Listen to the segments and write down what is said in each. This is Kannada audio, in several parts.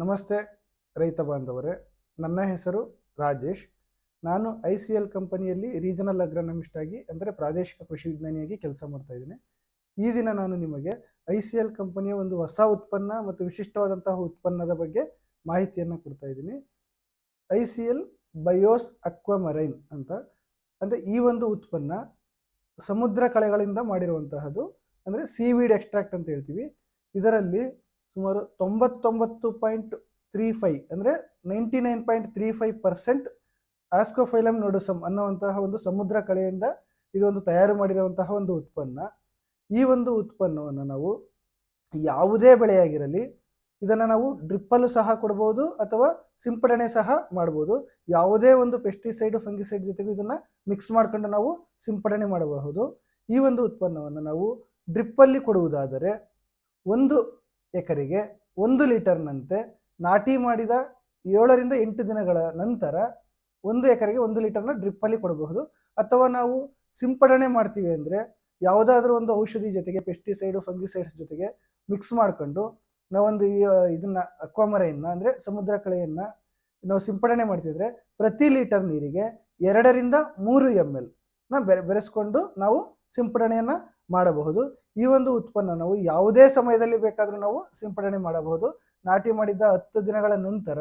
ನಮಸ್ತೆ, ರೈತ ಬಾಂಧವರೇ. ನನ್ನ ಹೆಸರು ರಾಜೇಶ್. ನಾನು ಐ ಸಿ ಎಲ್ ಕಂಪನಿಯಲ್ಲಿ ರೀಜನಲ್ ಅಗ್ರನಮಿಸ್ಟ್ ಆಗಿ, ಅಂದರೆ ಪ್ರಾದೇಶಿಕ ಕೃಷಿ ವಿಜ್ಞಾನಿಯಾಗಿ ಕೆಲಸ ಮಾಡ್ತಾ ಇದ್ದೀನಿ. ಈ ದಿನ ನಾನು ನಿಮಗೆ ಐ ಸಿ ಎಲ್ ಕಂಪನಿಯ ಒಂದು ಹೊಸ ಉತ್ಪನ್ನ ಮತ್ತು ವಿಶಿಷ್ಟವಾದಂತಹ ಉತ್ಪನ್ನದ ಬಗ್ಗೆ ಮಾಹಿತಿಯನ್ನು ಕೊಡ್ತಾ ಇದ್ದೀನಿ. I C L Bios Aquamarine ಅಂತ. ಅಂದರೆ ಈ ಒಂದು ಉತ್ಪನ್ನ ಸಮುದ್ರ ಕಳೆಗಳಿಂದ ಮಾಡಿರುವಂತಹದ್ದು, ಅಂದರೆ ಸೀವೀಡ್ ಎಕ್ಸ್ಟ್ರಾಕ್ಟ್ ಅಂತ ಹೇಳ್ತೀವಿ. ಇದರಲ್ಲಿ ಸುಮಾರು ತೊಂಬತ್ತೊಂಬತ್ತು ಪಾಯಿಂಟ್ ತ್ರೀ ಫೈ ಅಂದರೆ ninety nine point three five percent Ascophyllum nodosum ಅನ್ನುವಂತಹ ಒಂದು ಸಮುದ್ರ ಕಳೆಯಿಂದ ಇದೊಂದು ತಯಾರು ಮಾಡಿರುವಂತಹ ಒಂದು ಉತ್ಪನ್ನ. ಈ ಒಂದು ಉತ್ಪನ್ನವನ್ನು ನಾವು ಯಾವುದೇ ಬೆಳೆಯಾಗಿರಲಿ ಇದನ್ನು ನಾವು ಡ್ರಿಪ್ಪಲ್ಲೂ ಸಹ ಕೊಡ್ಬೋದು ಅಥವಾ ಸಿಂಪಡಣೆ ಸಹ ಮಾಡ್ಬೋದು. ಯಾವುದೇ ಒಂದು ಪೆಸ್ಟಿಸೈಡ್, ಫಂಗಿಸೈಡ್ ಜೊತೆಗೂ ಇದನ್ನು ಮಿಕ್ಸ್ ಮಾಡ್ಕೊಂಡು ನಾವು ಸಿಂಪಡಣೆ ಮಾಡಬಹುದು. ಈ ಒಂದು ಉತ್ಪನ್ನವನ್ನು ನಾವು ಡ್ರಿಪ್ಪಲ್ಲಿ ಕೊಡುವುದಾದರೆ ಒಂದು ಎಕರೆಗೆ ಒಂದು ಲೀಟರ್ನಂತೆ ನಾಟಿ ಮಾಡಿದ ಏಳರಿಂದ ಎಂಟು ದಿನಗಳ ನಂತರ ಒಂದು ಎಕರೆಗೆ ಒಂದು ಲೀಟರ್ನ ಡ್ರಿಪ್ಪಲ್ಲಿ ಕೊಡಬಹುದು. ಅಥವಾ ನಾವು ಸಿಂಪಡಣೆ ಮಾಡ್ತೀವಿ ಅಂದರೆ ಯಾವುದಾದ್ರೂ ಒಂದು ಔಷಧಿ ಜೊತೆಗೆ ಪೆಸ್ಟಿಸೈಡು ಫಂಗಿಸೈಡ್ಸ್ ಜೊತೆಗೆ ಮಿಕ್ಸ್ ಮಾಡಿಕೊಂಡು ನಾವೊಂದು ಇದನ್ನ ಅಕ್ವಾಮರೆಯನ್ನು ಅಂದರೆ ಸಮುದ್ರ ಕಳೆಯನ್ನು ನಾವು ಸಿಂಪಡಣೆ ಮಾಡ್ತೀವಿ ಅಂದರೆ ಪ್ರತಿ ಲೀಟರ್ ನೀರಿಗೆ ಎರಡರಿಂದ ಮೂರು ಎಂ ಎಲ್ನ ಬೆರೆಸ್ಕೊಂಡು ನಾವು ಸಿಂಪಡಣೆಯನ್ನು ಮಾಡಬಹುದು. ಈ ಒಂದು ಉತ್ಪನ್ನ ನಾವು ಯಾವುದೇ ಸಮಯದಲ್ಲಿ ಬೇಕಾದರೂ ನಾವು ಸಿಂಪಡಣೆ ಮಾಡಬಹುದು. ನಾಟಿ ಮಾಡಿದ ಹತ್ತು ದಿನಗಳ ನಂತರ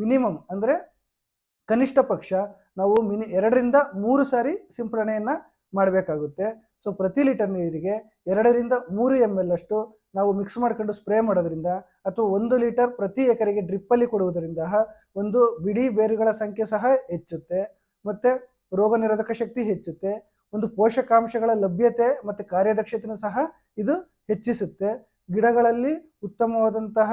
ಮಿನಿಮಮ್ ಅಂದರೆ ಕನಿಷ್ಠ ಪಕ್ಷ ನಾವು ಮಿನಿ ಎರಡರಿಂದ ಮೂರು ಸಾರಿ ಸಿಂಪಡಣೆಯನ್ನು ಮಾಡಬೇಕಾಗುತ್ತೆ. ಸೊ, ಪ್ರತಿ ಲೀಟರ್ ನೀರಿಗೆ ಎರಡರಿಂದ ಮೂರು ಎಂ ಎಲ್ ಅಷ್ಟು ನಾವು ಮಿಕ್ಸ್ ಮಾಡ್ಕೊಂಡು ಸ್ಪ್ರೇ ಮಾಡೋದ್ರಿಂದ ಅಥವಾ ಒಂದು ಲೀಟರ್ ಪ್ರತಿ ಎಕರೆಗೆ ಡ್ರಿಪ್ಪಲ್ಲಿ ಕೊಡುವುದರಿಂದ ಒಂದು ಬಿಡಿ ಬೇರುಗಳ ಸಂಖ್ಯೆ ಸಹ ಹೆಚ್ಚುತ್ತೆ. ಮತ್ತು ರೋಗ ನಿರೋಧಕ ಶಕ್ತಿ ಹೆಚ್ಚುತ್ತೆ. ಒಂದು ಪೋಷಕಾಂಶಗಳ ಲಭ್ಯತೆ ಮತ್ತು ಕಾರ್ಯದಕ್ಷತೆಯೂ ಸಹ ಇದು ಹೆಚ್ಚಿಸುತ್ತೆ. ಗಿಡಗಳಲ್ಲಿ ಉತ್ತಮವಾದಂತಹ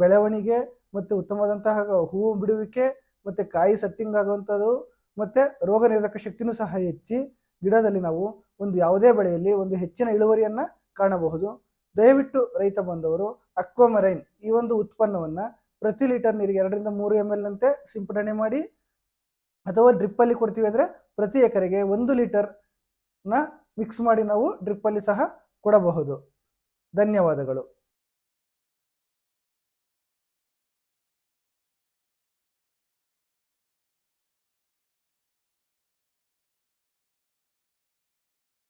ಬೆಳವಣಿಗೆ ಮತ್ತು ಉತ್ತಮವಾದಂತಹ ಹೂವು ಬಿಡುವಿಕೆ ಮತ್ತು ಕಾಯಿ ಸಟ್ಟಿಂಗ್ ಆಗುವಂಥದ್ದು ಮತ್ತು ರೋಗ ನಿರೋಧಕ ಶಕ್ತಿನೂ ಸಹ ಹೆಚ್ಚಿ ಗಿಡದಲ್ಲಿ ನಾವು ಒಂದು ಯಾವುದೇ ಬೆಳೆಯಲ್ಲಿ ಒಂದು ಹೆಚ್ಚಿನ ಇಳುವರಿಯನ್ನು ಕಾಣಬಹುದು. ದಯವಿಟ್ಟು ರೈತ ಬಂದವರು ಅಕ್ವಮರೈನ್ ಈ ಒಂದು ಉತ್ಪನ್ನವನ್ನು ಪ್ರತಿ ಲೀಟರ್ ನೀರಿಗೆ ಎರಡರಿಂದ ಮೂರು ಎಂ ಎಲ್ ನಂತೆ ಸಿಂಪಡಣೆ ಮಾಡಿ ಅಥವಾ ಡ್ರಿಪ್ಪಲ್ಲಿ ಕೊಡ್ತೀವಿ ಅಂದರೆ ಪ್ರತಿ ಎಕರೆಗೆ ಒಂದು ಲೀಟರ್ನ ಮಿಕ್ಸ್ ಮಾಡಿ ನಾವು ಡ್ರಿಪ್ಪಲ್ಲಿ ಸಹ ಕೊಡಬಹುದು. ಧನ್ಯವಾದಗಳು.